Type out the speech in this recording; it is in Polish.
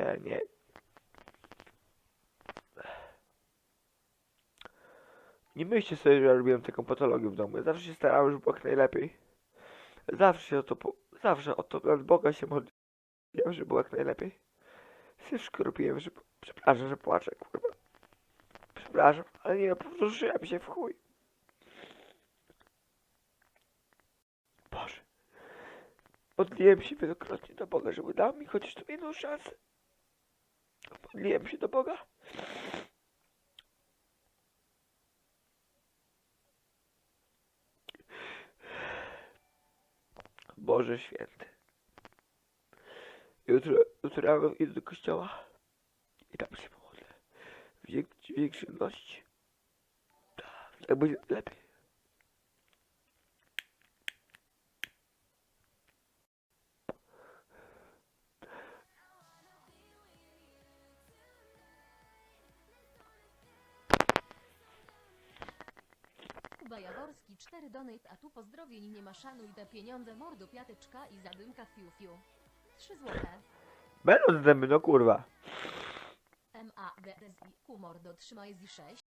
Nie, nie. Myślcie sobie, że ja robiłem taką patologię w domu. Ja zawsze się starałem, żeby było jak najlepiej. Zawsze się o to, po... zawsze o to od Boga się modliłem, żeby było jak najlepiej. Wszystko robiłem, żeby... Przepraszam, że płaczę, kurwa. Przepraszam, ale nie, po prostu żyłem się w chuj. Boże. Modliłem się wielokrotnie do Boga, żeby dał mi chociaż tu jedną szansę. Modliłem się do Boga. Boże święty. Jutro, jutro rano idę do kościoła i tam się pomodlę. W wiek- w większości. Tak będzie lepiej. Kuba Jaworski, 4 donate, a tu pozdrowień nie ma szanuj te pieniądze mordo piateczka i zadymka fiu fiu. 3 złote. Będą zęby, no kurwa. M A G S I Q mordo trzymaj z 6.